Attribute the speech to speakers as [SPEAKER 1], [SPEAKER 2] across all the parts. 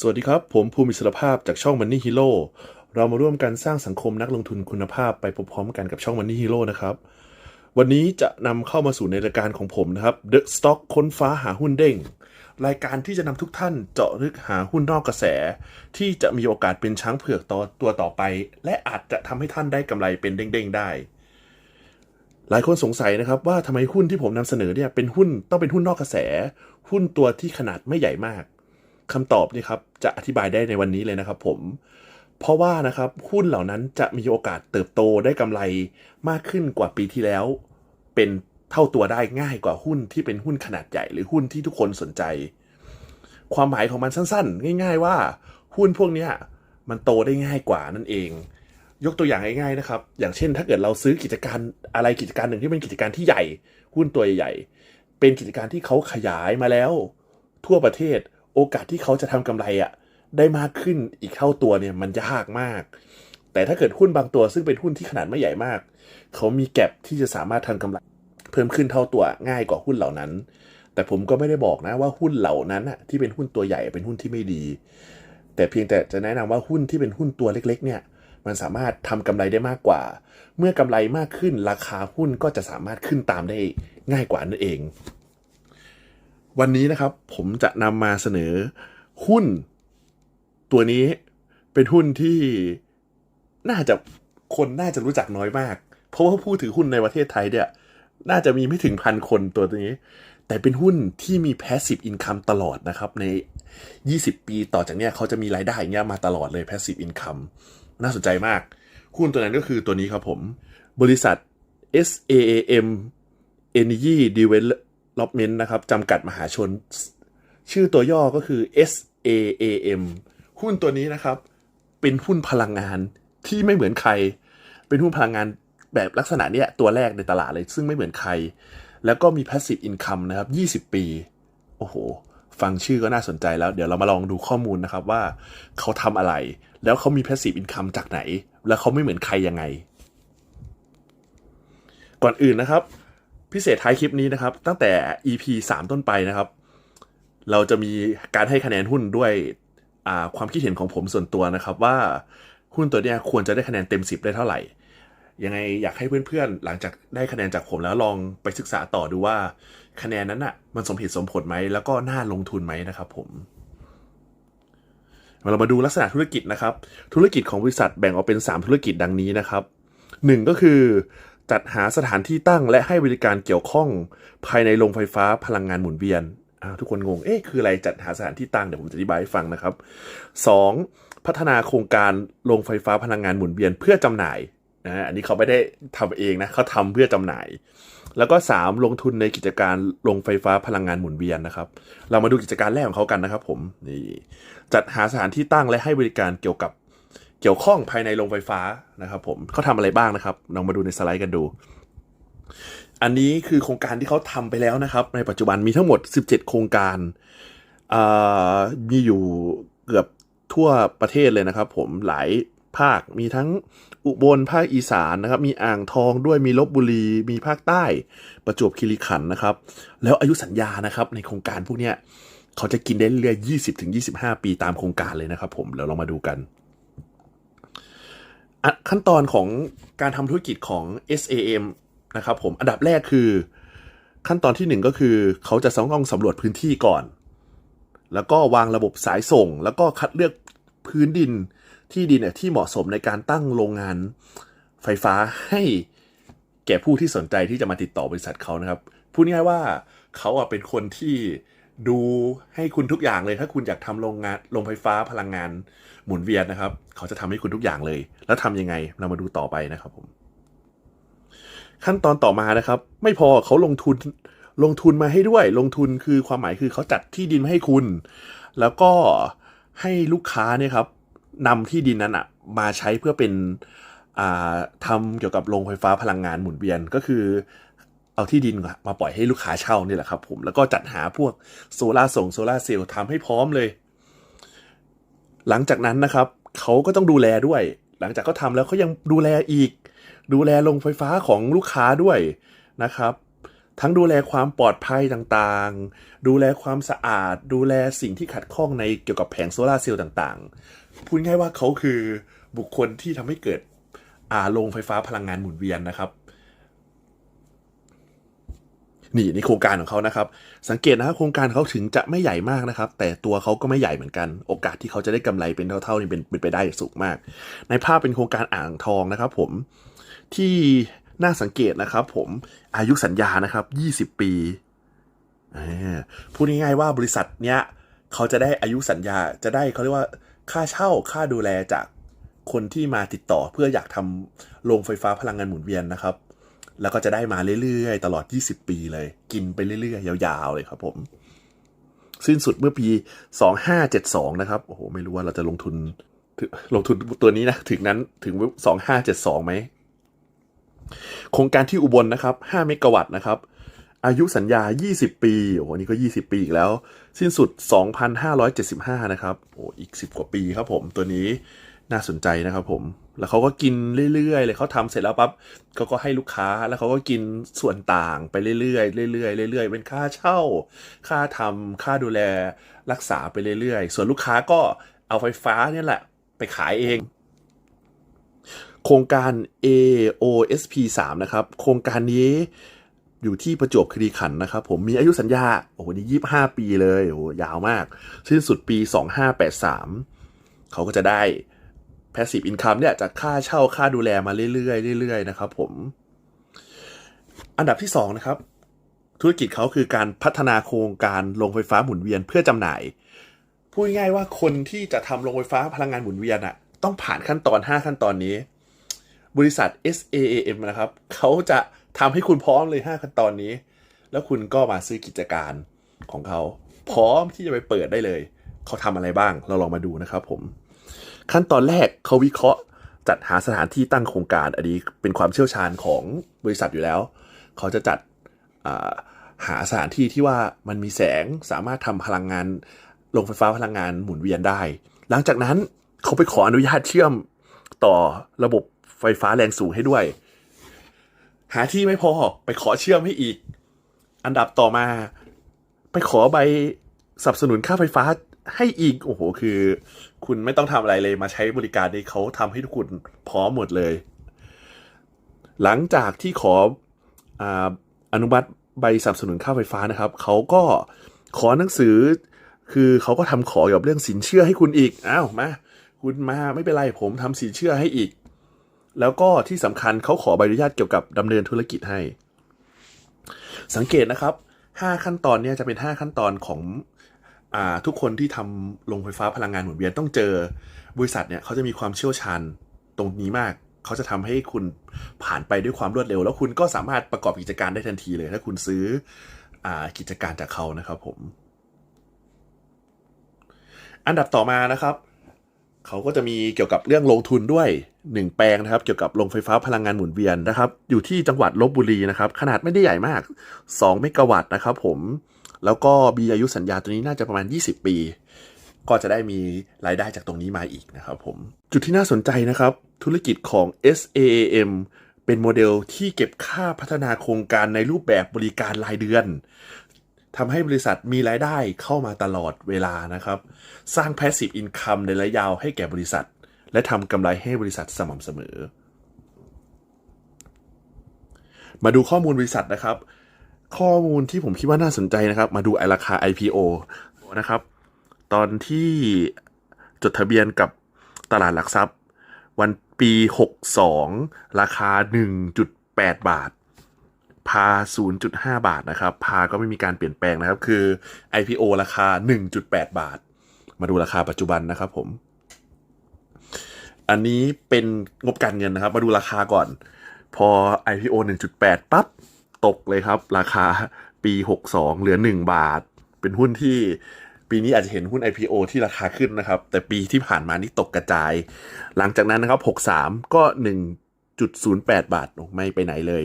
[SPEAKER 1] สวัสดีครับ ผมภูมิอิสรภาพจากช่อง Money Hero เรามาร่วมกันสร้างสังคมนักลงทุนคุณภาพไปพร้อมๆกันกับช่อง Money Hero นะครับ วันนี้จะนำเข้ามาสู่ในรายการของผมนะครับ The Stock ค้นฟ้าหาหุ้นเด้ง รายการที่จะนำทุกท่านเจาะลึกหาหุ้นนอกกระแส ที่จะมีโอกาสเป็นช้างเผือกต่อตัวต่อไป และอาจจะทำให้ท่านได้กำไรเป็นเด้งๆได้ หลายคนสงสัยนะครับว่าทำไมหุ้นที่ผมนำเสนอเนี่ยเป็นหุ้นต้องเป็นหุ้นนอกกระแส หุ้นตัวที่ขนาดไม่ใหญ่มาก คำตอบนี่ครับจะอธิบายได้ในวันนี้เลยนะครับ ผม เพราะว่านะครับหุ้นเหล่านั้นจะมีโอกาสเติบโตได้กำไรมากขึ้นกว่าปีที่แล้ว เป็นเท่าตัวได้ง่ายกว่าหุ้นที่เป็นหุ้นขนาดใหญ่หรือหุ้นที่ทุกคนสนใจ ความหมายของมันสั้นๆ ง่าย ๆ ว่า หุ้นพวกนี้มันโตได้ง่ายกว่านั่นเอง ยกตัวอย่างง่ายๆนะครับ อย่างเช่น ถ้าเกิดเราซื้อกิจการอะไรกิจการหนึ่งที่เป็นกิจการที่ใหญ่ หุ้นตัวใหญ่ เป็นกิจการที่เขาขยายมาแล้ว ทั่วประเทศ โอกาสที่เขาจะทำกำไรอะ่ะได้มากขึ้นอีกเท่าตัวเนี่ยมันยากมาก แต่ถ้าเกิดหุ้นบางตัวซึ่งเป็นหุ้นที่ขนาดไม่ใหญ่มาก เขามีแก็บที่จะสามารถทำกำไร เพิ่มขึ้นเท่าตัวง่ายกว่าหุ้นเหล่านั้น แต่ผมก็ไม่ได้บอกนะว่าหุ้นเหล่านั้นอะที่เป็นหุ้นตัวใหญ่เป็นหุ้นที่ไม่ดี แต่เพียงแต่จะแนะนำว่าหุ้นที่เป็นหุ้นตัวเล็ก ๆ เนี่ย มันสามารถทำกำไรได้มากกว่า เมื่อกำไรมากขึ้นราคาหุ้นก็จะสามารถขึ้นตามได้ง่ายกว่านั่นเอง วันนี้นะครับผมจะนำมาเสนอหุ้นตัวนี้เป็นหุ้นที่น่าจะคนน่าจะรู้จักน้อยมาก เพราะว่าผู้ถือหุ้นในประเทศไทยเนี่ยน่าจะมีไม่ถึงพันคนตัวนี้ แต่เป็นหุ้นที่มี passive income ตลอดนะครับ ใน 20 ปีต่อจากเนี้ยเขาจะมีรายได้อย่างเงี้ยมาตลอดเลย passive income น่าสนใจมาก หุ้นตัวนั้นก็คือตัวนี้ครับผม บริษัท SAAM Energy Development นะครับจำกัดมหาชน ชื่อตัวย่อก็คือ SAAM หุ้นตัวนี้นะครับ เป็นหุ้นพลังงานที่ไม่เหมือนใคร เป็นหุ้นพลังงานแบบลักษณะเนี้ยตัวแรกในตลาดเลย ซึ่งไม่เหมือนใคร แล้วก็มี passive income นะครับ 20 ปี โอ้โห ฟังชื่อก็น่าสนใจแล้ว เดี๋ยวเรามาลองดูข้อมูลนะครับว่าเขาทำอะไร แล้วเขามี passive income จากไหน แล้วเขาไม่เหมือนใครยังไง ก่อนอื่นนะครับ พิเศษท้ายคลิปนี้นะครับ ตั้งแต่ EP 3 ต้นไปนะครับ เราจะมีการให้คะแนนหุ้นด้วยความคิดเห็นของผมส่วนตัวนะครับว่าหุ้นตัวเนี้ยควรจะได้คะแนนเต็ม 10 ได้เท่าไหร่ ยังไงอยากให้เพื่อนๆ หลังจากได้คะแนนจากผมแล้วลองไปศึกษาต่อดูว่าคะแนนนั้นอะมันสมเหตุสมผลไหมแล้วก็น่าลงทุนไหมนะครับผมเรามาดูลักษณะธุรกิจนะครับ ธุรกิจของบริษัทแบ่งออกเป็น 3 ธุรกิจดังนี้นะครับ 1 ก็คือ จัดหาสถานที่ตั้งและให้บริการเกี่ยวข้อง ภายในโรงไฟฟ้าพลังงานหมุนเวียนอ่าทุกคนงง เอ๊ะ คืออะไร จัดหาสถานที่ตั้ง เดี๋ยวผมจะอธิบายให้ฟังนะครับ 2. พัฒนาโครงการโรงไฟฟ้าพลังงานหมุนเวียนเพื่อจำหน่ายนะอันนี้เขาไม่ได้ทำเองนะเขาทำเพื่อจำหน่าย แล้วก็ 3 ลงทุนในกิจการโรงไฟฟ้าพลังงานหมุนเวียนนะครับ เรามาดูกิจการแรกของเขากันนะครับ ผม นี่ จัดหาสถานที่ตั้งและให้บริการเกี่ยวกับ เกี่ยวข้องภายในโรงไฟฟ้านะครับผมเขาทำอะไรบ้างนะครับเรามาดูในสไลด์กันดู อันนี้คือโครงการที่เขาทำไปแล้วนะครับ ในปัจจุบันมีทั้งหมด 17 โครงการมีอยู่เกือบทั่วประเทศเลยนะครับ ผมหลายภาคมีทั้งอุบลภาคอีสานนะครับ มีอ่างทองด้วยมีลบบุรี มีภาคใต้ ประจวบคีรีขันธ์นะครับ แล้วอายุสัญญานะครับ ในโครงการพวกเนี้ยเขาจะกินได้เรื่อยๆ20ถึง25 ปีตามโครงการเลยนะครับ ผมเดี๋ยวเรามาดูกัน ขั้นตอนของการทำธุรกิจของ SAM นะครับผมอันดับแรกคือขั้นตอนที่หนึ่งก็คือ เขาจะต้องสำรวจพื้นที่ก่อน แล้วก็วางระบบสายส่ง แล้วก็คัดเลือกพื้นดินที่ดินเนี่ยที่เหมาะสมในการตั้งโรงงานไฟฟ้าให้แก่ผู้ที่สนใจที่จะมาติดต่อบริษัทเขานะครับพูดง่ายๆว่าเขาอะเป็นคนที่ ดูให้คุณทุกอย่างเลยถ้าคุณอยากทำโรงงานโรงไฟฟ้าพลังงานหมุนเวียนนะครับ เขาจะทำให้คุณทุกอย่างเลย แล้วทำยังไงเรามาดูต่อไปนะครับผม ขั้นตอนต่อมานะครับ ไม่พอเขาลงทุนลงทุนมาให้ด้วย ลงทุนคือความหมายคือเขาจัดที่ดินมาให้คุณ แล้วก็ให้ลูกค้าเนี่ยครับนำที่ดินนั้นอะมาใช้เพื่อเป็นทำเกี่ยวกับโรงไฟฟ้าพลังงานหมุนเวียนก็คือ เอาที่ดินมาปล่อยให้ลูกค้าเช่านี่แหละครับผมแล้วก็จัดหาพวกโซลาส่งโซลาเซลล์ทำให้พร้อมเลย หลังจากนั้นนะครับเขาก็ต้องดูแลด้วย หลังจากเขาทำแล้วเขายังดูแลอีก ดูแลโรงไฟฟ้าของลูกค้าด้วยนะครับ ทั้งดูแลความปลอดภัยต่างๆ ดูแลความสะอาด ดูแลสิ่งที่ขัดข้องในเกี่ยวกับแผงโซลาเซลล์ต่างๆ พูดง่ายว่าเขาคือบุคคลที่ทำให้เกิดอาโรงไฟฟ้าพลังงานหมุนเวียนนะครับ นี่ในโครงการของเขานะครับ สังเกตนะครับโครงการเขาถึงจะไม่ใหญ่มากนะครับ แต่ตัวเขาก็ไม่ใหญ่เหมือนกัน โอกาสที่เขาจะได้กำไรเป็นเท่าๆนี่เป็นเป็นไปได้สูงมาก ในภาพเป็นโครงการอ่างทองนะครับ ผมที่น่าสังเกตนะครับ ผมอายุสัญญานะครับ 20 ปีพูดง่ายๆว่าบริษัทเนี้ยเขาจะได้อายุสัญญาจะได้เขาเรียกว่าค่าเช่าค่าดูแลจากคนที่มาติดต่อเพื่ออยากทำโรงไฟฟ้าพลังงานหมุนเวียนนะครับ แล้วก็จะได้มาเรื่อยๆ ตลอด 20 ปีเลย กินไปเรื่อยๆ ยาวๆ เลยครับผม สิ้นสุดเมื่อปี 2572 นะครับ โอ้โห ไม่รู้ว่าเราจะลงทุน ลงทุนตัวนี้นะ ถึงนั้นถึง 2572ไหม โครงการที่อุบลนะครับ 5 เมกะวัตต์นะครับ อายุสัญญา 20 ปี โอ้โหนี่ก็ 20 ปีอีกแล้ว สิ้นสุด 2,575 นะครับ โอ้อีก 10 กว่าปีครับผม ตัวนี้ น่าสนใจนะครับผม แล้วเขาก็กินเรื่อยๆเลยเขาทำเสร็จแล้วปั๊บเขาก็ให้ลูกค้าแล้วเขาก็กินส่วนต่างไปเรื่อยๆเรื่อยๆเรื่อยๆเป็นค่าเช่า ค่าทำค่าดูแลรักษาไปเรื่อยๆ ส่วนลูกค้าก็เอาไฟฟ้าเนี่ยแหละ ไปขายเอง โครงการ AOSP 3นะครับ โครงการนี้อยู่ที่ประจวบคีรีขันนะครับผมมีอายุสัญญา โอ้โหนี่25ปีเลยโอ้โหยาวมาก สิ้นสุดปี 2583 เขาก็จะได้ passive income เนี่ยจากค่าเช่าค่าดูแลมาเรื่อยๆเรื่อยๆนะครับผมอันดับที่2นะครับธุรกิจเขาคือการพัฒนาโครงการโรงไฟฟ้าหมุนเวียนเพื่อจำหน่ายพูดง่ายว่าคนที่จะทำโรงไฟฟ้าพลังงานหมุนเวียนอะต้องผ่านขั้นตอน 5 ขั้นตอนนี้ บริษัท SAAM นะครับเขาจะทำให้คุณพร้อมเลย 5 ขั้นตอนนี้ แล้วคุณก็มาซื้อกิจการของเขา พร้อมที่จะไปเปิดได้เลย เขาทำอะไรบ้าง เราลองมาดูนะครับผม ขั้นตอนแรกเขาวิเคราะห์จัดหาสถานที่ตั้งโครงการ อันนี้เป็นความเชี่ยวชาญของบริษัทอยู่แล้ว เขาจะจัดหาสถานที่ที่ว่ามันมีแสงสามารถทำพลังงานโรงไฟฟ้าพลังงานหมุนเวียนได้ หลังจากนั้นเขาไปขออนุญาตเชื่อมต่อระบบไฟฟ้าแรงสูงให้ด้วย หาที่ไม่พอไปขอเชื่อมให้อีก อันดับต่อมา ไปขอใบสนับสนุนค่าไฟฟ้า ให้อีกโอ้โห คือ คุณไม่ต้องทำอะไรเลยมาใช้บริการนี้เขาทำให้ทุกคนพร้อมหมดเลย หลังจากที่ขออาอนุมัติใบสนับสนุนค่าไฟฟ้านะครับ เขาก็ขอหนังสือ คือเขาก็ทำขอเกี่ยวกับเรื่องสินเชื่อให้คุณอีกอ้าวมาคุณมาไม่เป็นไรผมทำสินเชื่อให้อีก แล้วก็ที่สำคัญเขาขอใบอนุญาตเกี่ยวกับดำเนินธุรกิจให้ สังเกตนะครับ 5 ขั้นตอนเนี่ยจะเป็น 5 ขั้นตอนของ ทุกคนที่ทำโรงไฟฟ้าพลังงานหมุนเวียนต้องเจอบริษัทเนี่ยเขาจะมีความเชี่ยวชาญตรงนี้มาก เขาจะทำให้คุณผ่านไปด้วยความรวดเร็ว แล้วคุณก็สามารถประกอบกิจการได้ทันทีเลย ถ้าคุณซื้ออกิจการจากเขานะครับผม อันดับต่อมานะครับ เขาก็จะมีเกี่ยวกับเรื่องลงทุนด้วย 1 แปลงนะครับ เกี่ยวกับโรงไฟฟ้าพลังงานหมุนเวียนนะครับ อยู่ที่จังหวัดลบบุรีนะครับ ขนาดไม่ได้ใหญ่มาก 2 เมกะวัตต์นะครับ ผม แล้วก็มีอายุสัญญาตัวนี้น่าจะประมาณ 20 ปี ก็จะได้มีรายได้จากตรงนี้มาอีกนะครับผม จุดที่น่าสนใจนะครับ ธุรกิจของ SAAM เป็นโมเดลที่เก็บค่าพัฒนาโครงการในรูปแบบบริการรายเดือนทำให้บริษัทมีรายได้เข้ามาตลอดเวลานะครับ สร้าง passive income ในระยะยาวให้แก่บริษัท และทำกำไรให้บริษัทสม่ำเสมอ มาดูข้อมูลบริษัทนะครับ ข้อมูลที่ผมคิดว่าน่าสนใจนะครับ มาดูไอราคา IPO นะครับ ตอนที่จดทะเบียนกับตลาดหลักทรัพย์ วันปี 62 ราคา 1.8 บาท พา 0.5 บาทนะครับ พาก็ไม่มีการเปลี่ยนแปลงนะครับ คือ IPO ราคา 1.8 บาท มาดูราคาปัจจุบันนะครับผม อันนี้เป็นงบการเงินนะครับ มาดูราคาก่อน พอ IPO 1.8 ปั๊บ ตกเลยครับ ราคาปี 62 เหลือ 1 บาท เป็นหุ้นที่ปีนี้อาจจะเห็นหุ้น IPO ที่ราคาขึ้นนะครับ แต่ปีที่ผ่านมานี่ตกกระจาย หลังจากนั้นนะครับ 63 ก็ 1.08 บาทไม่ไปไหนเลย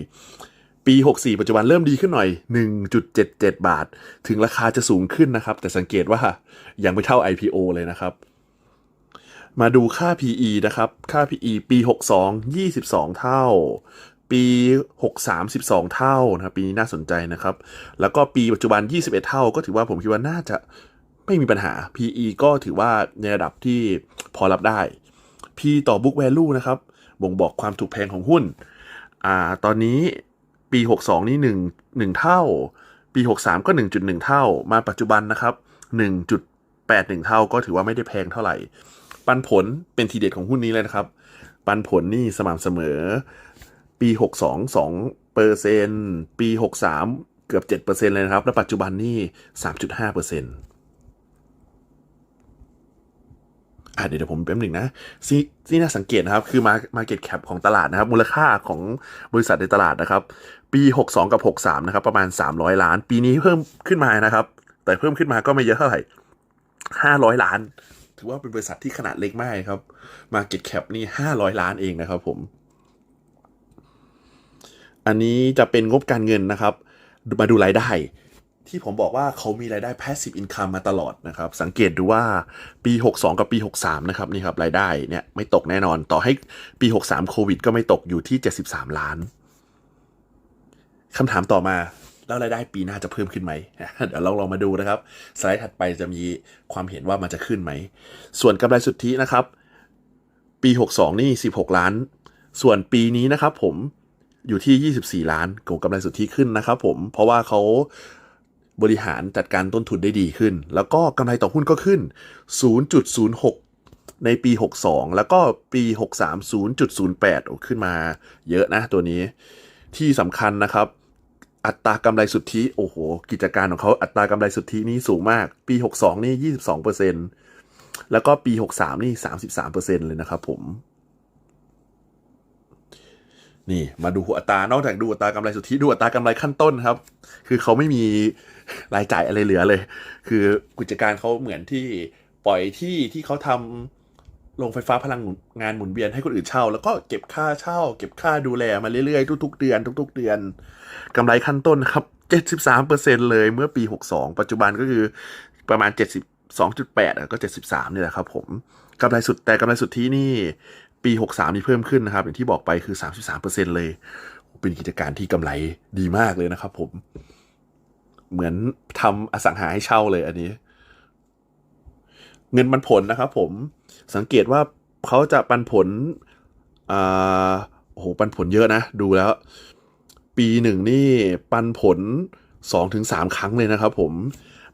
[SPEAKER 1] ปี 64 ปัจจุบันเริ่มดีขึ้นหน่อย 1.77 บาท ถึงราคาจะสูงขึ้นนะครับ แต่สังเกตว่ายังไม่เท่า IPO เลยนะครับมาดูค่า PE นะครับ ค่า PE ปี 62 22 เท่า ปี 63 12 เท่านะครับปีนี้น่าสนใจนะครับ แล้วก็ปีปัจจุบัน 21 เท่า ก็ถือว่าผมคิดว่าน่าจะไม่มีปัญหา PE ก็ถือว่าในระดับที่พอรับได้ P ต่อ book value นะครับ บ่งบอกความถูกแพงของหุ้น อ่า ตอนนี้ปี 62 นี่ 1 1 เท่า ปี 63 ก็ 1.1 เท่า มาปัจจุบันนะครับ 1.81 เท่า ก็ถือว่าไม่ได้แพงเท่าไหร่ ปันผลเป็นทีเด็ดของหุ้นนี้เลยนะครับ ปันผลนี่สม่ำเสมอ ปี 62 2เปอร์เซ็นปี 63 เกือบ7เปอร์เซ็นเลยนะครับ แล้วปัจจุบันนี่3.5เปอร์เซ็นอะเดี๋ยวผมแป๊บหนึ่งนะที่ที่น่าสังเกตนะครับ คือมา Market Cap ของตลาดนะครับ มูลค่าของบริษัทในตลาดนะครับ ปี 62 กับ 63 นะครับ ประมาณ 300 ล้าน ปีนี้เพิ่มขึ้นมานะครับ แต่เพิ่มขึ้นมาก็ไม่เยอะเท่าไหร่ 500 ล้าน ถือว่าเป็นบริษัทที่ขนาดเล็กมากครับ Market Cap นี่ 500 ล้านเองนะครับผม อันนี้จะเป็นงบการเงินนะครับ มาดูรายได้ ที่ผมบอกว่าเขามีรายได้ passive income มาตลอดนะครับ สังเกตดูว่าปี 62 กับปี 63 นะครับนี่ครับรายได้เนี่ยไม่ตกแน่นอนต่อให้ปี 63 โควิด ก็ไม่ตกอยู่ที่ 73 ล้านคำถามต่อมาแล้วรายได้ปีหน้าจะเพิ่มขึ้นไหม เดี๋ยวเราลองมาดูนะครับ สไลด์ถัดไปจะมีความเห็นว่ามันจะขึ้นไหม ส่วนกำไรสุทธินะครับ ปี 62 นี่ 16 ล้าน ส่วนปีนี้นะครับผม อยู่ที่ 24 ล้านโกกำไรสุทธิขึ้นนะครับผม เพราะว่าเขาบริหารจัดการต้นทุนได้ดีขึ้น แล้วก็กำไรต่อหุ้นก็ขึ้น 0.06 ในปี 62 แล้วก็ปี 63 0.08โอ้ขึ้นมาเยอะนะตัวนี้ที่สำคัญนะครับ อัตรากำไรสุทธิโอ้โห กิจการของเขาอัตรากำไรสุทธินี่สูงมาก ปี 62 นี่ 22%แล้วก็ปี 63 นี่ 33%เลยนะครับผม นี่มาดูอัวตานอกจากดูอัตรากำไรสุทธิดูอัตรากำไรขั้นต้นครับ คือเขาไม่มีรายจ่ายอะไรเหลือเลย คือกิจการเขาเหมือนที่ปล่อยที่ที่เขาทำโรงไฟฟ้าพลังงานหมุนเวียนให้คนอื่นเช่า แล้วก็เก็บค่าเช่า เก็บค่าดูแลมาเรื่อยๆทุกๆเดือนทุก ๆ เดือนกำไรขั้นต้นครับ73%เลยเมื่อปี 62 ปัจจุบันก็คือประมาณ 72.8อะก็ 73นี่แหละครับผมกำไรสุดแต่กำไรสุดที่นี่ ปี 63 นี่เพิ่มขึ้นนะครับ อย่างที่บอกไปคือ 33%เลย เป็นกิจการที่กำไรดีมากเลยนะครับผม เหมือนทำอสังหาให้เช่าเลยอันนี้ เงินปันผลนะครับผม สังเกตว่าเขาจะปันผลอ่าโอ้โห ปันผลเยอะนะ ดูแล้ว ปีหนึ่งนี่ปันผลสองถึงสามครั้งเลยนะครับผม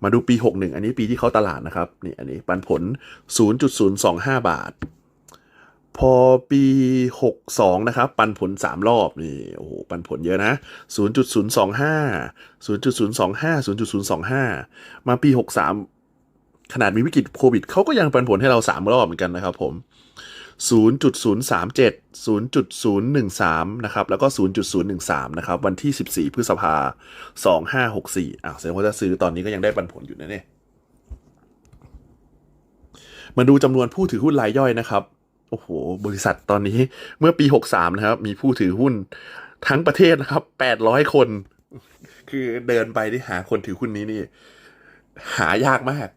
[SPEAKER 1] มาดูปี 61 อันนี้ปีที่เขาตลาดนะครับ นี่อันนี้ปันผล 0.025 บาท พอปี 62 นะครับ ปันผล 3 รอบ นี่ โอ้โห ปันผลเยอะนะ 0.025 0.025 0.025 มาปี 63 ขนาดมีวิกฤตโควิดเขาก็ยังปันผลให้เรา 3 รอบเหมือนกันนะครับผม 0.037 0.013 นะครับ แล้วก็ 0.013 นะครับ วันที่ 14 พฤษภา 2564อะแสดงว่าถ้าซื้อตอนนี้ก็ยังได้ปันผลอยู่นะเนี่ย มาดูจำนวนผู้ถือหุ้นรายย่อยนะครับ อ้โห บริษัทตอนนี้เมื่อปี 63 นะครับ มีผู้ถือหุ้นทั้งประเทศนะครับ 800 คน คือเดินไปที่หาคนถือหุ้นนี้นี่ หายากมาก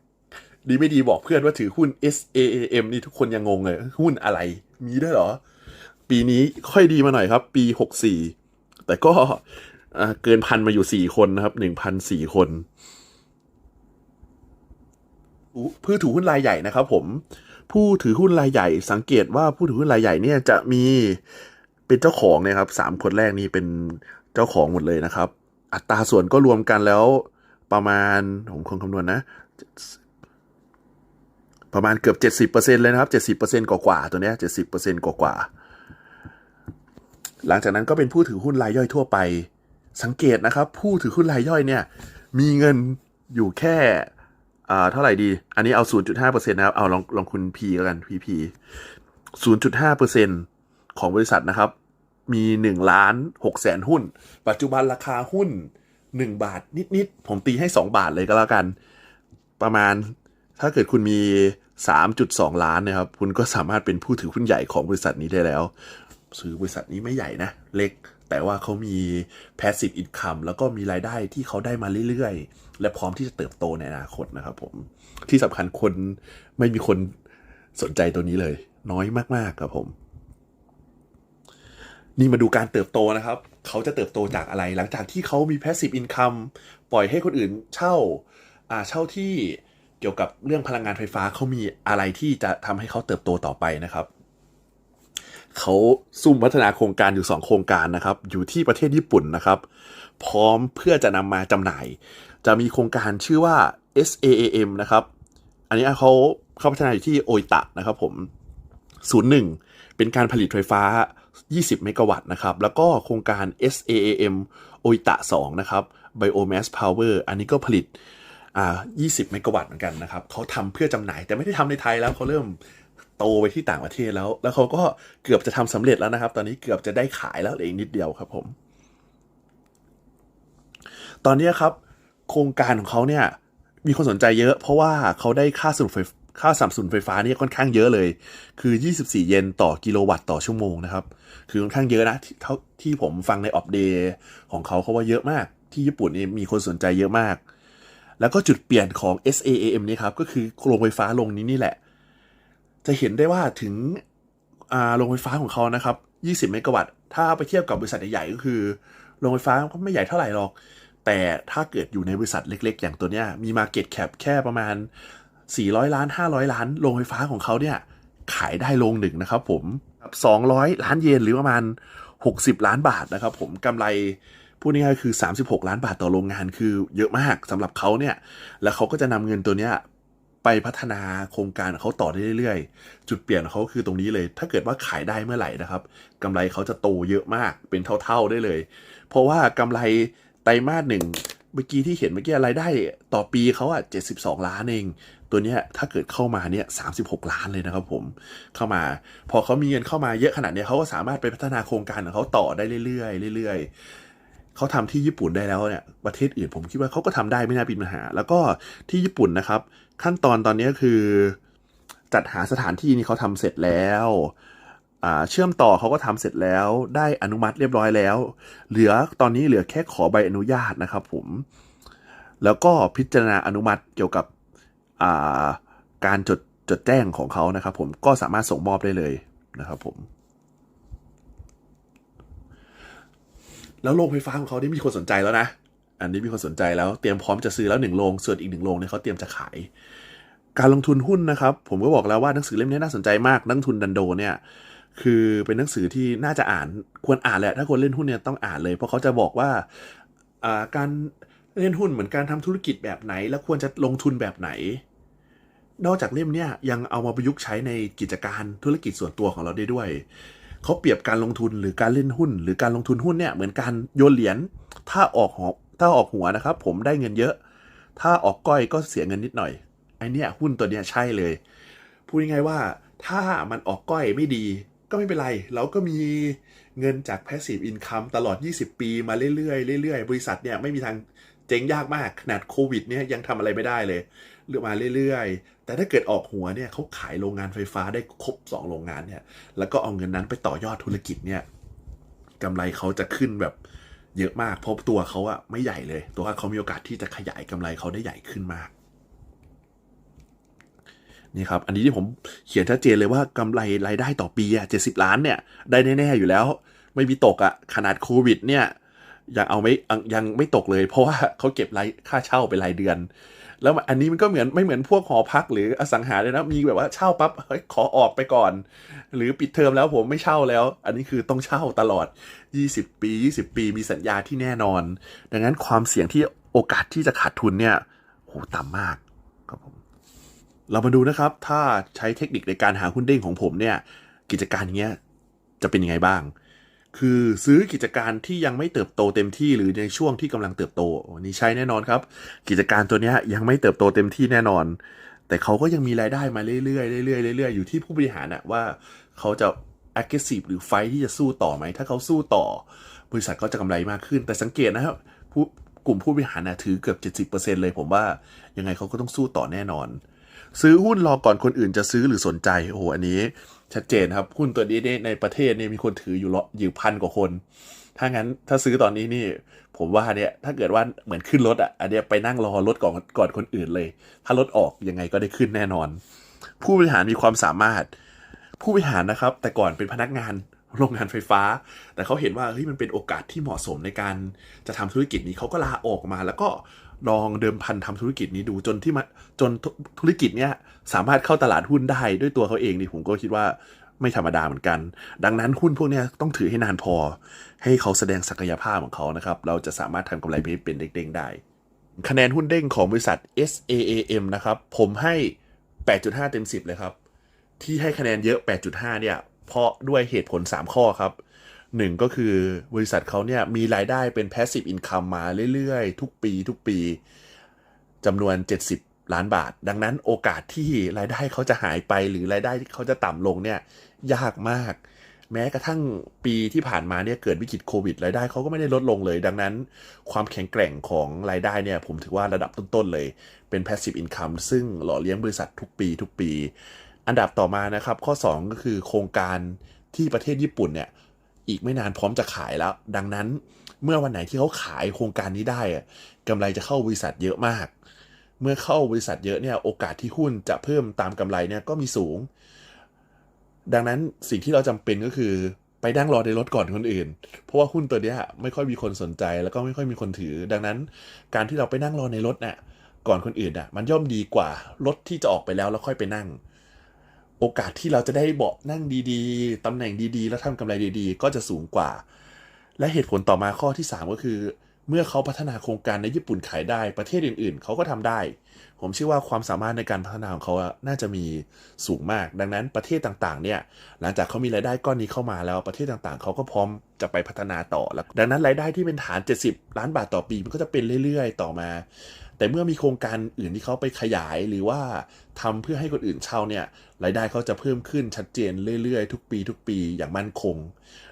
[SPEAKER 1] ดีไม่ดีบอกเพื่อนว่าถือหุ้น SAAM นี่ทุกคนยังงงเลย หุ้นอะไร มีด้วยเหรอ ปีนี้ค่อยดีมาหน่อยครับ ปี 64 แต่ก็เกินพันมาอยู่ 4 คนนะครับ 1,004 คนผู้ถือหุ้นรายใหญ่นะครับผม ผู้ถือหุ้นรายใหญ่ สังเกตว่าผู้ถือหุ้นรายใหญ่เนี่ยจะมีเป็นเจ้าของเนี่ยครับสามคนแรกนี่เป็นเจ้าของหมดเลยนะครับ อัตราส่วนก็รวมกันแล้วประมาณผมคงคำนวณนะประมาณเกือบเจ็ดสิบเปอร์เซ็นเลยนะครับเจ็ดสิบเปอร์เซ็นกว่าๆตัวเนี้ยเจ็ดสิบเปอร์เซ็นกว่าๆหลังจากนั้นก็เป็นผู้ถือหุ้นรายย่อยทั่วไป สังเกตนะครับ ผู้ถือหุ้นรายย่อยเนี่ย มีเงินอยู่แค่ อ่าเท่าไหร่ดี อันนี้เอา 0.5%นะครับ เอาลองลองคุณ P แล้วกัน PP 0.5%ของบริษัทนะครับ มี1ล้าน6แสนหุ้น ปัจจุบันราคาหุ้น 1 บาทนิด ๆ ผมตีให้ 2 บาทเลยก็แล้วกัน ประมาณถ้าเกิดคุณมี 3.2 ล้านนะครับ คุณก็สามารถเป็นผู้ถือหุ้นใหญ่ของบริษัทนี้ได้แล้ว ซื้อบริษัทนี้ไม่ใหญ่นะ เล็ก แต่ว่าเขามี passive income แล้วก็มีรายได้ที่เขาได้มาเรื่อยๆ และพร้อมที่จะเติบโตในอนาคตนะครับผม ที่สำคัญคนไม่มีคนสนใจตัวนี้เลย น้อยมากๆครับผม นี่มาดูการเติบโตนะครับ เขาจะเติบโตจากอะไร หลังจากที่เขามี passive income ปล่อยให้คนอื่นเช่าอ่าเช่าที่เกี่ยวกับเรื่องพลังงานไฟฟ้าเขามีอะไรที่จะทำให้เขาเติบโตต่อไปนะครับ เขาซุ่มพัฒนาโครงการอยู่ 2 โครงการนะครับ อยู่ที่ประเทศญี่ปุ่นนะครับ พร้อมเพื่อจะนำมาจำหน่าย จะมีโครงการชื่อว่า SAAM นะครับ อันนี้เขาเขาพัฒนาอยู่ที่โอิตะนะครับผม 01 เป็นการผลิตไฟฟ้า 20 เมกะวัตต์นะครับ แล้วก็โครงการ SAAM โอิตะ 2 นะครับ Biomass Power อันนี้ก็ผลิตอ่า20 เมกะวัตต์เหมือนกันนะครับ เขาทำเพื่อจำหน่าย แต่ไม่ได้ทำในไทยแล้วเขาเริ่ม โตไปที่ต่างประเทศแล้ว แล้วเขาก็เกือบจะทำสำเร็จแล้วนะครับ ตอนนี้เกือบจะได้ขายแล้วเหลืออีกนิดเดียวครับผม ตอนนี้ครับ โครงการของเขาเนี่ย มีคนสนใจเยอะ เพราะว่าเขาได้ค่าสนุนไฟค่าสนับสนุนไฟฟ้าเนี่ยค่อนข้างเยอะเลย คือ 24 เยนต่อกิโลวัตต์ต่อชั่วโมงนะครับ คือค่อนข้างเยอะนะที่เท่าที่ผมฟังในออฟเดย์ของเขาเขาว่าเยอะมาก ที่ญี่ปุ่นนี่มีคนสนใจเยอะมาก แล้วก็จุดเปลี่ยนของ SAAM นี่ครับ ก็คือโรงไฟฟ้าลงนี้นี่แหละ จะเห็นได้ว่าถึงอ่าโรงไฟฟ้าของเขานะครับ 20 เมกะวัตต์ ถ้าไปเทียบกับบริษัทใหญ่ๆก็คือ โรงไฟฟ้าก็ไม่ใหญ่เท่าไหร่หรอก แต่ถ้าเกิดอยู่ในบริษัทเล็ก ๆ อย่างตัวเนี้ย มี Market Cap แค่ประมาณ 400 ล้าน 500 ล้าน โรงไฟฟ้าของเขาเนี่ย ขายได้โรงหนึ่งนะครับผม 200 ล้านเยนหรือประมาณ 60 ล้านบาทนะครับผมกำไรพูดง่ายๆคือ 36 ล้านบาทต่อโรงงานคือเยอะมากสำหรับเขาเนี่ย แล้วเขาก็จะนำเงินตัวเนี้ย ไปพัฒนาโครงการเขาต่อได้เรื่อยๆ จุดเปลี่ยนเขาคือตรงนี้เลย ถ้าเกิดว่าขายได้เมื่อไหร่นะครับกำไรเขาจะโตเยอะมากเป็นเท่าๆได้เลย เพราะว่ากำไรไตรมาสหนึ่งเมื่อกี้ที่เห็นเมื่อกี้รายได้ต่อปีเขาอะ72 ล้านเอง ตัวเนี้ยถ้าเกิดเข้ามาเนี่ย36 ล้านเลยนะครับผมเข้ามา พอเขามีเงินเข้ามาเยอะขนาดเนี้ยเขาก็สามารถไปพัฒนาโครงการของเขาต่อได้เรื่อยๆเรื่อยๆเขาทำที่ญี่ปุ่นได้แล้วเนี่ยประเทศอื่นผมคิดว่าเขาก็ทำได้ไม่น่าเป็นปัญหา แล้วก็ที่ญี่ปุ่นนะครับ ขั้นตอนตอนนี้คือ จัดหาสถานที่นี่เขาทำเสร็จแล้วเชื่อมต่อเขาก็ทำเสร็จแล้วได้อนุมัติเรียบร้อยแล้ว เหลือตอนนี้เหลือแค่ขอใบอนุญาตนะครับผม แล้วก็พิจารณาอนุมัติเกี่ยวกับาการจดจดแจ้งของเขานะครับ ผมก็สามารถส่งมอบได้เลยนะครับผม แล้วโรงไฟฟ้าของเขานี่มีคนสนใจแล้วนะ อันนี้มีคนสนใจแล้วเตรียมพร้อมจะซื้อแล้วหนึ่งโรงส่วนอีกหนึ่งโรงเนี่ยเขาเตรียมจะขาย การลงทุนหุ้นนะครับ ผมก็บอกแล้วว่าหนังสือเล่มนี้น่าสนใจมากนักทุนดันโดเนี่ยคือเป็นหนังสือที่น่าจะอ่านควรอ่านแหละถ้าคนเล่นหุ้นเนี่ยต้องอ่านเลย เพราะเขาจะบอกว่าการเล่นหุ้นเหมือนการทำธุรกิจแบบไหน แล้วควรจะลงทุนแบบไหน นอกจากเล่มเนี่ยยังเอามาประยุกต์ใช้ในกิจการธุรกิจส่วนตัวของเราได้ด้วยเขาเปรียบการลงทุนหรือการเล่นหุ้น หรือการลงทุนหุ้นเนี่ยเหมือนการโยนเหรียญถ้าออกหอ ถ้าออกหัวนะครับ ผมได้เงินเยอะ ถ้าออกก้อยก็เสียเงินนิดหน่อยไอเนี่ยหุ้นตัวเนี้ยใช่เลยพูดง่ายๆว่าถ้ามันออกก้อยไม่ดีก็ไม่เป็นไร เราก็มีเงินจาก passive income ตลอด 20 ปีมาเรื่อยๆเรื่อยๆ บริษัทเนี่ยไม่มีทางเจ๊งยากมาก ขนาดโควิดเนี่ยยังทำอะไรไม่ได้เลยเรือมาเรื่อยๆ แต่ถ้าเกิดออกหัวเนี่ยเขาขายโรงงานไฟฟ้าได้ครบ 2 โรงงานเนี่ย แล้วก็เอาเงินนั้นไปต่อยอดธุรกิจเนี่ยกำไรเขาจะขึ้นแบบ เยอะมากเพราะตัวเขาอะไม่ใหญ่เลย ตัวเขามีโอกาสที่จะขยายกำไรเขาได้ใหญ่ขึ้นมากนี่ครับ อันนี้ที่ผมเขียนชัดเจนเลยว่ากำไรรายได้ต่อปีอะเจ็ดสิบล้านเนี่ย ได้แน่ๆอยู่แล้ว ไม่มีตกอะขนาดโควิดเนี่ยยังเอาไม่ยังยังไม่ตกเลย เพราะว่าเขาเก็บรายค่าเช่าเป็นรายเดือน แล้วอันนี้มันก็เหมือนไม่เหมือนพวกหอพักหรืออสังหาเลยนะมีแบบว่าเช่าปั๊บเฮ้ยขอออกไปก่อน หรือปิดเทอมแล้วผมไม่เช่าแล้ว อันนี้คือต้องเช่าตลอด 20 ปี 20 ปีมีสัญญาที่แน่นอน ดังนั้นความเสี่ยงที่โอกาสที่จะขาดทุนเนี่ยโหต่ำมากครับผมเรามาดูนะครับ ถ้าใช้เทคนิคในการหาหุ้นเด้งของผมเนี่ย กิจการอย่างเงี้ยจะเป็นยังไงบ้าง คือซื้อกิจการที่ยังไม่เติบโตเต็มที่หรือในช่วงที่กำลังเติบโตนนี้ใช่แน่นอนครับ กิจการตัวนี้ยังไม่เติบโตเต็มที่แน่นอน แต่เขาก็ยังมีรายได้มาเรื่อยๆเรื่อยๆเรื่อยๆอยู่ที่ผู้บริหารนะว่าเขาจะ aggressive หรือไฟที่จะสู้ต่อไหม ถ้าเขาสู้ต่อ บริษัทก็จะกำไรมากขึ้น แต่สังเกตนะครับผู้กลุ่มผู้บริหารนะถือเกือบ70%เลยผมว่ายังไงเขาก็ต้องสู้ต่อแน่นอน ซื้อหุ้นรอก่อนคนอื่นจะซื้อหรือสนใจโอ้โหอันนี้ ชัดเจนครับหุ้นตัวนี้ในประเทศนี่มีคนถืออยู่ร้อยู่พันกว่าคน ถ้างั้นถ้าซื้อตอนนี้นี่ ผมว่าเนี่ยถ้าเกิดว่าเหมือนขึ้นรถอะอันเนี้ยไปนั่งรอรถก่อนก่อนคนอื่นเลย ถ้ารถออกยังไงก็ได้ขึ้นแน่นอน ผู้บริหารมีความสามารถ ผู้บริหารนะครับ แต่ก่อนเป็นพนักงานโรงงานไฟฟ้า แต่เขาเห็นว่าเฮ้ยมันเป็นโอกาสที่เหมาะสมในการจะทำธุรกิจนี้เขาก็ลาออกมา แล้วก็ ลองเดิมพันทำธุรกิจนี้ดูจนที่มาจนธุรกิจเนี้ยสามารถเข้าตลาดหุ้นได้ด้วยตัวเขาเองนี่ผมก็คิดว่าไม่ธรรมดาเหมือนกัน ดังนั้นหุ้นพวกนี้ต้องถือให้นานพอ ให้เขาแสดงศักยภาพของเขานะครับ เราจะสามารถทำกำไรเป็นเด้งๆได้ คะแนนหุ้นเด้งของบริษัท SAAM นะครับ ผมให้ 8.5 เต็ม 10 เลยครับ ที่ให้คะแนนเยอะ 8.5 เนี่ย เพราะด้วยเหตุผล 3 ข้อครับ หนึ่งก็คือบริษัทเขาเนี่ยมีรายได้เป็น passive income มาเรื่อยๆ ทุกปีทุกปีจำนวน 70 ล้านบาท ดังนั้นโอกาสที่รายได้เขาจะหายไปหรือรายได้ที่เขาจะต่ำลงเนี่ยยากมาก แม้กระทั่งปีที่ผ่านมาเนี่ยเกิดวิกฤตโควิดรายได้เขาก็ไม่ได้ลดลงเลย ดังนั้น ความแข็งแกร่งของรายได้เนี่ยผมถือว่าระดับต้นๆเลยเป็น passive income ซึ่งหล่อเลี้ยงบริษัททุกปีทุกปี อันดับต่อมานะครับข้อ 2 ก็คือโครงการที่ประเทศญี่ปุ่นเนี่ย อีกไม่นานพร้อมจะขายแล้ว ดังนั้นเมื่อวันไหนที่เขาขายโครงการนี้ได้อะกำไรจะเข้าบริษัทเยอะมาก เมื่อเข้าบริษัทเยอะเนี่ยโอกาสที่หุ้นจะเพิ่มตามกำไรเนี่ยก็มีสูง ดังนั้นสิ่งที่เราจำเป็นก็คือไปนั่งรอในรถก่อนคนอื่น เพราะว่าหุ้นตัวเนี้ยไม่ค่อยมีคนสนใจแล้วก็ไม่ค่อยมีคนถือ ดังนั้นการที่เราไปนั่งรอในรถเนี่ยก่อนคนอื่นอะมันย่อมดีกว่ารถที่จะออกไปแล้วแล้วค่อยไปนั่ง โอกาสที่เราจะได้เบาะนั่งดีๆ ตำแหน่งดีๆ แล้วทำกำไรดีๆ ก็จะสูงกว่า และเหตุผลต่อมาข้อที่ 3 ก็คือ เมื่อเขาพัฒนาโครงการในญี่ปุ่นขายได้ประเทศอื่นๆ เขาก็ทำได้ ผมเชื่อว่าความสามารถในการพัฒนาของเขาน่าจะมีสูงมาก ดังนั้นประเทศต่างๆ เนี่ยหลังจากเขามีรายได้ก้อนนี้เข้ามาแล้วประเทศต่างๆ เขาก็พร้อมจะไปพัฒนาต่อแล้ว ดังนั้นรายได้ที่เป็นฐาน 70 ล้านบาทต่อปีมันก็จะเป็นเรื่อย ๆ ต่อมา แต่เมื่อมีโครงการอื่นที่เขาไปขยายหรือว่าทำเพื่อให้คนอื่นเช่าเนี่ยรายได้เขาจะเพิ่มขึ้นชัดเจนเรื่อยๆ ทุกปีทุกปีอย่างมั่นคง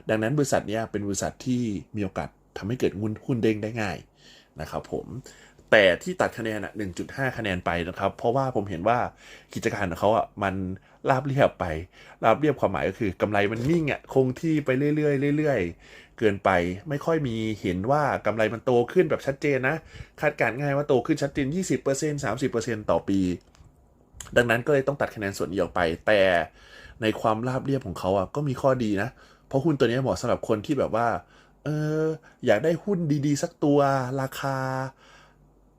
[SPEAKER 1] ดังนั้นบริษัทเนี้ยเป็นบริษัทที่มีโอกาสทำให้เกิดหุ้นหุ้นเด้งได้ง่ายนะครับผมแต่ที่ตัดคะแนนอะ1.5 คะแนนไปนะครับ เพราะว่าผมเห็นว่ากิจการของเขาอะมัน ราบเรียบไป ราบเรียบความหมายก็คือกำไรมันนิ่งอะคงที่ไปเรื่อยๆเรื่อยๆ เกินไปไม่ค่อยมีเห็นว่ากำไรมันโตขึ้นแบบชัดเจนนะ คาดการณ์ง่ายว่าโตขึ้นชัดเจน 20% 30%ต่อปี ดังนั้นก็เลยต้องตัดคะแนนส่วนนี้ออกไป แต่ในความราบเรียบของเขาอะก็มีข้อดีนะ เพราะหุ้นตัวนี้เหมาะสำหรับคนที่แบบว่าเอออยากได้หุ้นดีๆ สักตัวราคา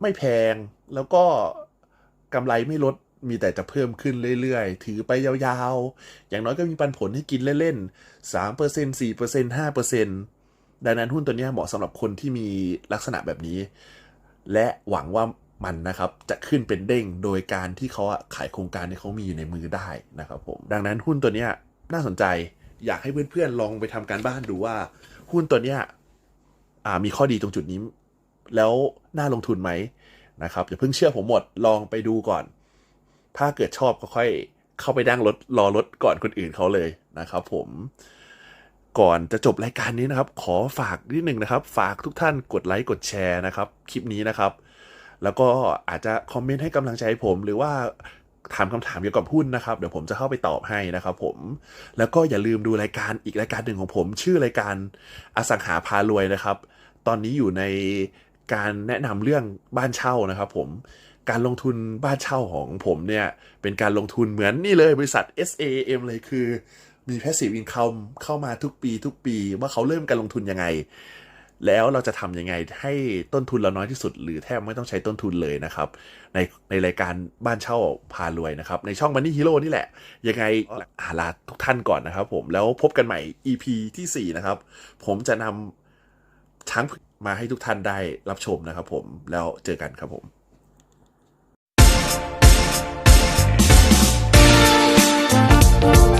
[SPEAKER 1] ไม่แพงแล้วก็กำไรไม่ลด มีแต่จะเพิ่มขึ้นเรื่อยๆ ถือไปยาวๆ อย่างน้อยก็มีปันผลให้กินเล่นๆ3% 4% 5%ดังนั้นหุ้นตัวนี้เหมาะสำหรับคนที่มีลักษณะแบบนี้ และหวังว่ามันนะครับจะขึ้นเป็นเด้งโดยการที่เขาขายโครงการที่เขามีอยู่ในมือได้นะครับผม ดังนั้นหุ้นตัวนี้น่าสนใจอยากให้เพื่อนๆลองไปทำการบ้านดูว่า หุ้นตัวนี้มีข้อดีตรงจุดนี้ แล้วน่าลงทุนไหมนะครับอย่าเพิ่งเชื่อผมหมดลองไปดูก่อน ถ้าเกิดชอบก็ค่อยเข้าไปนั่งรถรอรถก่อนคนอื่นเขาเลยนะครับ ผมก่อนจะจบรายการนี้นะครับ ขอฝากนิดหนึ่งนะครับ ฝากทุกท่านกดไลค์กดแชร์นะครับ คลิปนี้นะครับ แล้วก็อาจจะคอมเมนต์ให้กำลังใจผม หรือว่าถามคำถามเกี่ยวกับหุ้นนะครับ เดี๋ยวผมจะเข้าไปตอบให้นะครับ ผม แล้วก็อย่าลืมดูรายการอีกรายการหนึ่งของผม ชื่อรายการอสังหาพารวยนะครับ ตอนนี้อยู่ในการแนะนำเรื่องบ้านเช่านะครับ ผม การลงทุนบ้านเช่าของผมเนี่ย เป็นการลงทุนเหมือนนี่เลยบริษัท SAM เลยคือมี passive income เข้ามาทุกปีทุกปีว่าเขาเริ่มการลงทุนยังไง แล้วเราจะทำยังไงให้ต้นทุนเราน้อยที่สุด หรือแทบไม่ต้องใช้ต้นทุนเลยนะครับ ในในรายการบ้านเช่าพารวยนะครับ ในช่อง Money Hero นี่แหละ ยังไงอาลาทุกท่านก่อนนะครับผมแล้วพบกันใหม่ EP ที่ 4 นะครับ ผมจะนำช้างมาให้ทุกท่านได้รับชมนะครับผมแล้วเจอกันครับผม Thank you.